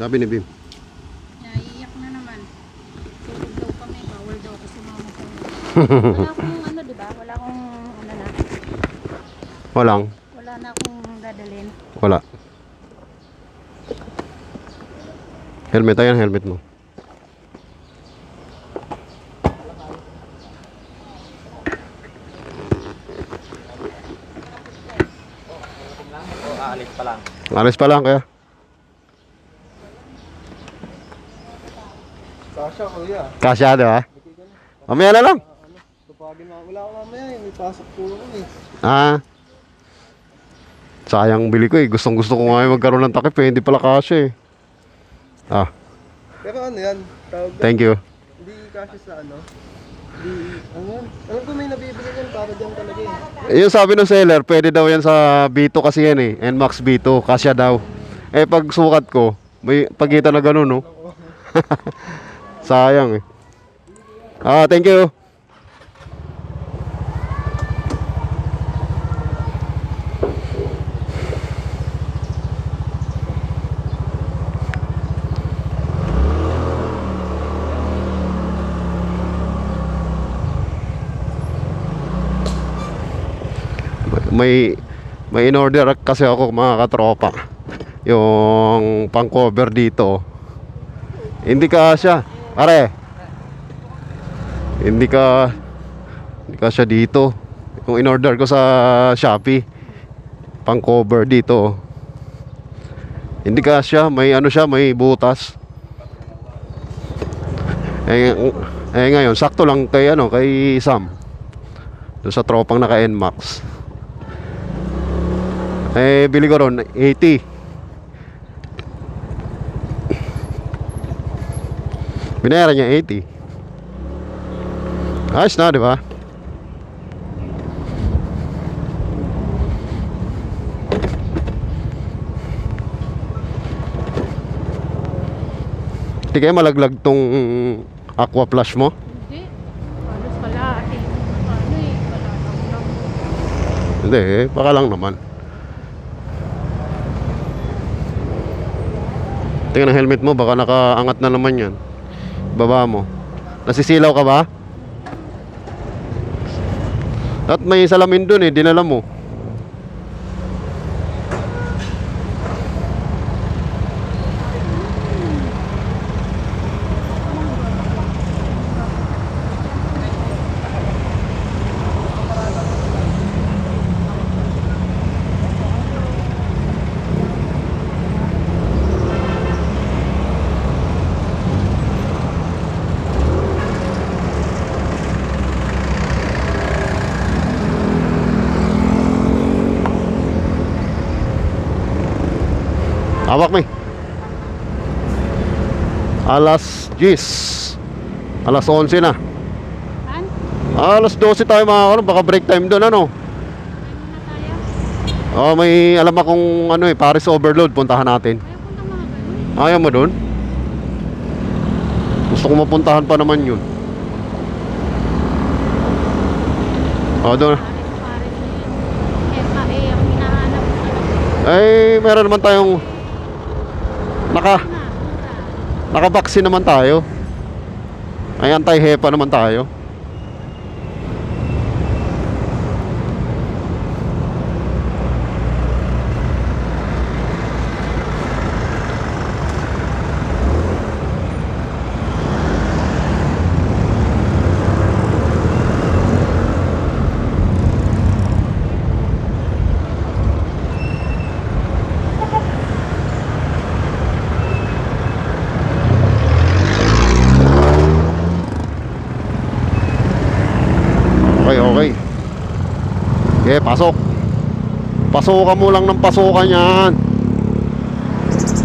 Sabi ni Bim. Naiiyak na naman. Tulog daw kami. Bawal daw ako sumama sa Wala akong ano, di ba? Wala akong ano na. Walang. Wala na akong dadalhin. Wala. Helmet, ayan helmet mo. O, aalis pa lang. Alis pa lang kaya. Kasya, di ba? Mamaya na lang. Tupagin mo. Wala ko mamaya eh. May pasok po ako eh. Ah. Sayang bili ko eh. Gustong gusto ko nga yung magkaroon ng takip eh. Hindi pala kasya eh. Ah, Pero ano yan? Tawag na. thank you. Hindi kasi sa ano. Hindi, ano yan? Alam ko may nabibili yan para dyan talaga eh. Yung sabi ng seller, pwede daw yan sa B2 kasi yan eh. NMAX B2, kasya daw. Eh pag sukat ko, may pagitan na ganun no. Sayang eh. Ah, thank you. may may in order kasi ako mga katropa yung pang cover dito hindi ka pare. Hindi ka hindi ka siya dito. Yung in order ko sa Shopee pang cover dito. Hindi ka siya may ano siya may butas. Eh, eh ngayon sakto lang kay ano kay Sam. Doon sa tropang naka NMAX eh, bili ko ron, 80. Binayaran niya 80. Ayos na, di ba? Hindi kaya malaglag tong aqua flash mo? Hindi. Halos kalahati. Ano eh. Wala lang. Hindi, eh, baka lang naman. Tingnan ang helmet mo, baka nakaangat na naman yan. Baba mo. Nasisilaw ka ba? At may salamin dun eh, dinala mo. Hawak mo eh. Alas 10. Alas 11 na. Han? Alas 12 tayo mga ano, baka break time doon ano. Oh, may alam akong ano eh, Paris overload, puntahan natin. Ayaw mo doon? Gusto ko mapuntahan pa naman yun. Oh, doon. Ay, meron naman tayong naka na. Punta. naka-vaccine naman tayo. Ay, anti-hepa naman tayo. Okay, okay. Okay, pasok. Pasukan mo lang ng pasukan yan.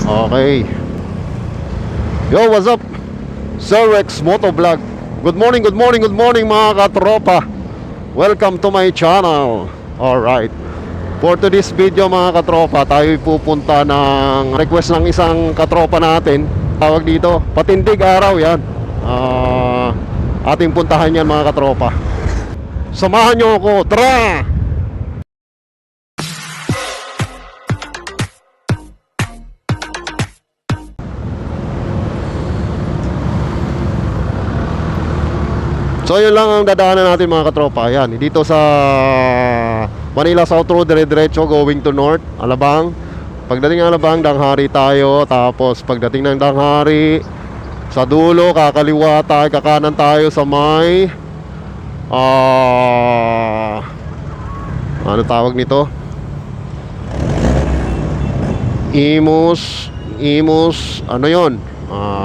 Okay. Yo, what's up? Sir Rex Motovlog. Good morning, good morning, good morning mga katropa. Welcome to my channel. Alright. For today's video mga katropa, tayo pupunta ng request ng isang katropa natin. Tawag dito, patindig araw yan. Ah, ating puntahan yan mga katropa. Samahan nyo ako. Tara! So yun lang ang dadaanan natin mga katropa. Yan, dito sa Manila South Road, dire-diretso going to North, Alabang. Pagdating ng Alabang, Danghari tayo. Tapos pagdating ng Danghari, sa dulo, kakaliwa tayo, kakanan tayo sa may ah ano tawag nito? Imus, Imus, ano yon? Ah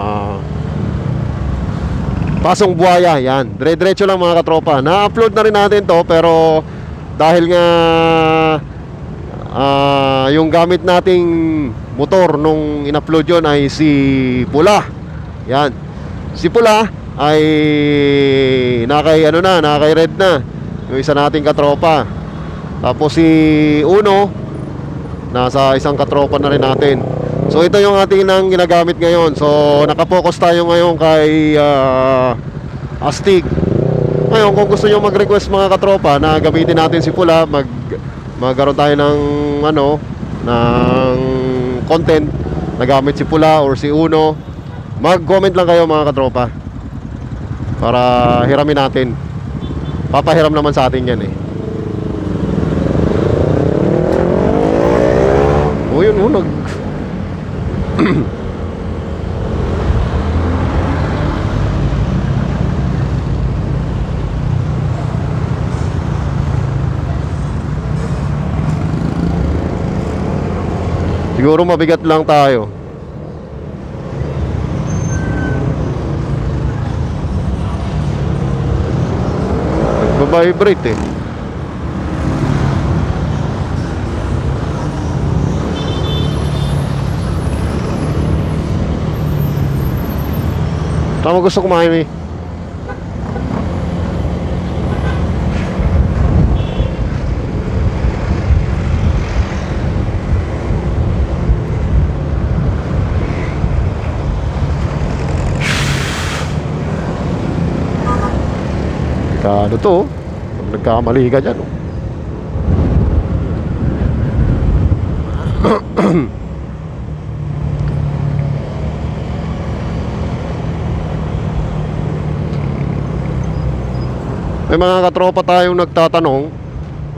Pasong Buaya, yan. Dire-diretso lang mga katropa. Na-upload na rin natin to pero dahil nga ah, yung gamit nating motor nung in-upload yon ay si Pula. Yan. Si Pula ay nakay ano na, nakay red na. Yung isa nating katropa. Tapos si Uno nasa isang katropa na rin natin. So ito yung ating nang ginagamit ngayon. So nakapokus tayo ngayon kay ah, Astig. Ngayon kung gusto niyo mag-request mga katropa na gamitin natin si Pula, mag magkaroon tayo ng ano ng content na gamit si Pula or si Uno, mag-comment lang kayo mga katropa. Para hiramin natin. Papahiram naman sa atin yan eh. O yun, oh, nag... Siguro mabigat lang tayo. Nagbabibrate eh. Tama gusto kumain eh. Kano to? Nagkamali ka dyan. oh. May mga katropa tayong nagtatanong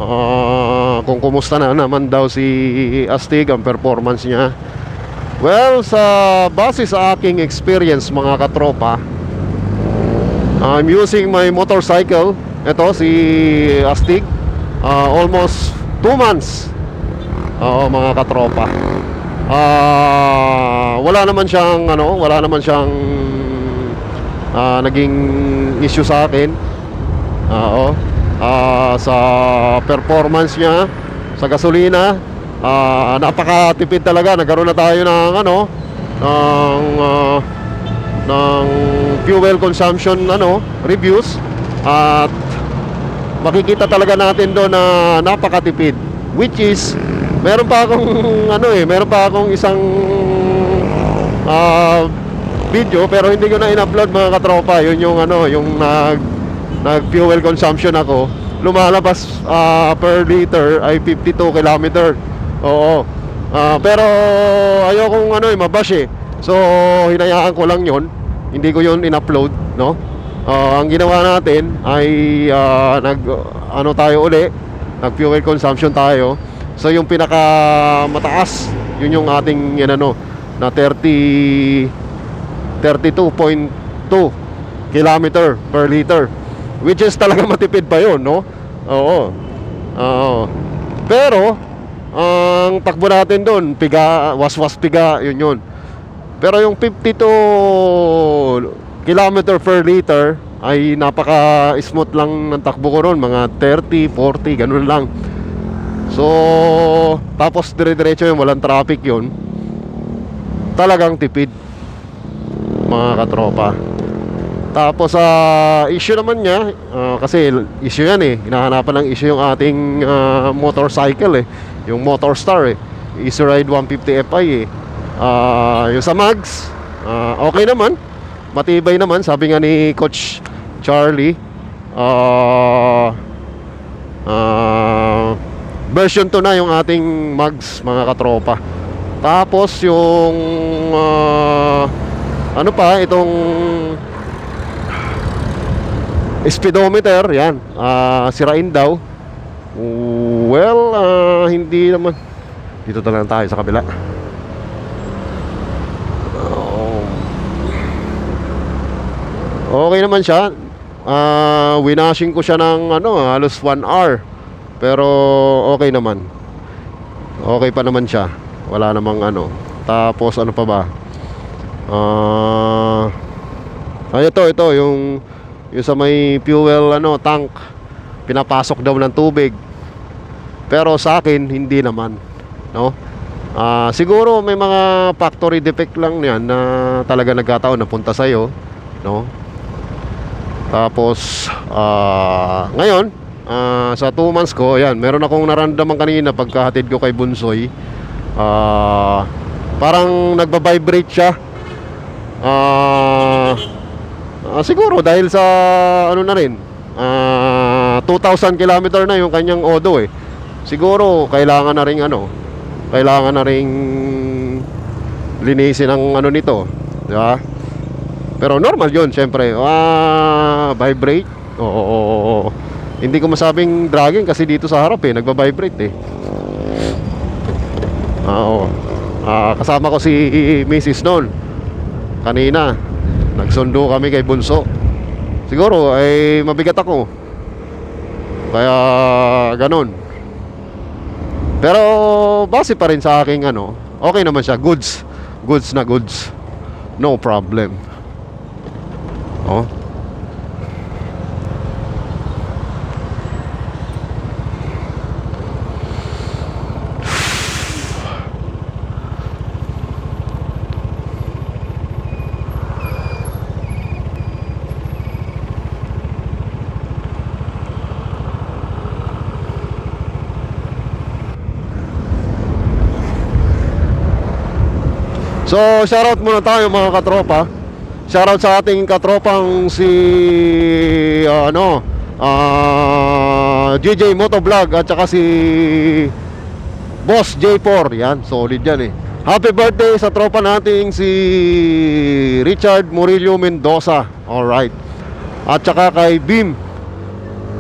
ah, kung kumusta na naman daw si Astig ang performance niya. Well, sa base sa aking experience mga katropa, I'm using my motorcycle. Ito si Astig. Ah, almost 2 months. Oo, mga katropa. Ah, wala naman siyang ano, wala naman siyang ah, naging issue sa akin. Oo. Ah, sa performance niya sa gasolina, ah, napakatipid talaga. Nagkaroon na tayo ng ano, ng ah, ng fuel consumption ano, reviews at makikita talaga natin doon na napakatipid which is meron pa akong ano eh, meron pa akong isang ah, video pero hindi ko na in-upload mga katropa. Yun yung ano, yung nag nag fuel consumption ako. Lumalabas ah, per liter ay 52 kilometer. Oo. Ah, pero ayokong ano eh, mabash eh. So hinayaan ko lang 'yon. Hindi ko 'yon in-upload, no? Ah, ang ginawa natin ay ah, nag ano tayo uli, nag fuel consumption tayo. So yung pinaka mataas, yun yung ating yan ano na 30 32.2 kilometer per liter which is talaga matipid pa yun no? Oo. Oo. Pero ang takbo natin doon piga waswas piga yun yun. Pero yung 52 kilometer per liter ay napaka smooth lang ng takbo ko ron mga 30 40 ganun lang. So tapos dire-diretso yung walang traffic yun. Talagang tipid mga katropa tapos sa issue naman niya ah, kasi issue yan eh. Hinahanapan ng issue yung ating ah, motorcycle eh. Yung Motorstar eh. Easy Ride 150 Fi eh. Ah, yung sa mags ah, okay naman. Matibay naman sabi nga ni Coach Charlie. Ah ah, version 2 na yung ating mags mga katropa. Tapos yung ah, ano pa itong speedometer, yan, ah, sirain daw. Well, ah, hindi naman. Dito na lang tayo sa kabila. Oh. Okay naman siya. Ah, winashing ko siya ng ano, halos 1 hour. Pero okay naman. Okay pa naman siya. Wala namang ano. Tapos ano pa ba? Ah, ay ito, ito yung yung sa may fuel ano tank pinapasok daw ng tubig. Pero sa akin hindi naman, no? Ah, siguro may mga factory defect lang 'yan na talaga nagkataon na punta sa no? Tapos ah, ngayon ah, sa 2 months ko, ayan, meron akong naramdaman kanina pagkahatid ko kay Bunsoy. Ah, parang nagba-vibrate siya. Ah, ah, siguro dahil sa ano na rin. Ah, 2,000 kilometer na yung kanyang odo eh. Siguro kailangan na ring ano, kailangan na ring linisin ang ano nito, di ba? Pero normal 'yun, syempre. Ah, vibrate. Oo, oo, oo. Hindi ko masabing dragging kasi dito sa harap eh, nagba-vibrate eh. Ah, oo. Ah, kasama ko si Mrs. noon. Kanina, nagsundo kami kay Bunso. Siguro ay mabigat ako. Kaya ganun. Pero base pa rin sa aking ano, okay naman siya, goods. Goods na goods. No problem. Oh. So, shoutout muna tayo mga katropa. Shoutout sa ating katropang si ah, ano, ah GJ Motovlog at saka si Boss J4. Yan, solid yan eh. Happy birthday sa tropa nating si Richard Murillo Mendoza. Alright. At saka kay Bim.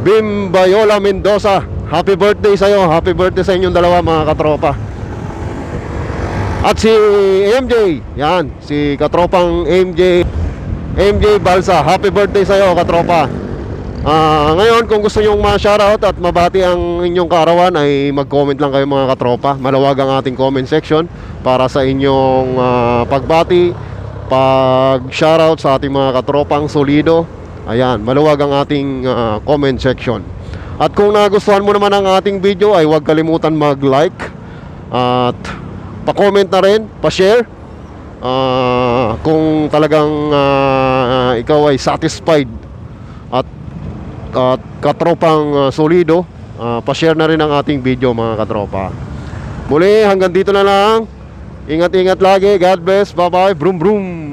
Bim Bayola Mendoza. Happy birthday sa'yo. Happy birthday sa inyong dalawa mga katropa. At si MJ, yan, si katropang MJ, MJ Balsa. Happy birthday sa iyo, katropa. Ah, ngayon kung gusto niyo ma-shoutout at mabati ang inyong kaarawan ay mag-comment lang kayo mga katropa. Malawag ang ating comment section para sa inyong ah, pagbati, pag-shoutout sa ating mga katropang solido. Ayan, maluwag ang ating ah, comment section. At kung nagustuhan mo naman ang ating video ay huwag kalimutan mag-like at pa-comment na rin, pa-share. Ah, kung talagang ah, ikaw ay satisfied at at katropang ah, solido, ah, pa-share na rin ang ating video mga katropa. Muli hanggang dito na lang. Ingat-ingat lagi. God bless. Bye-bye. Brum brum.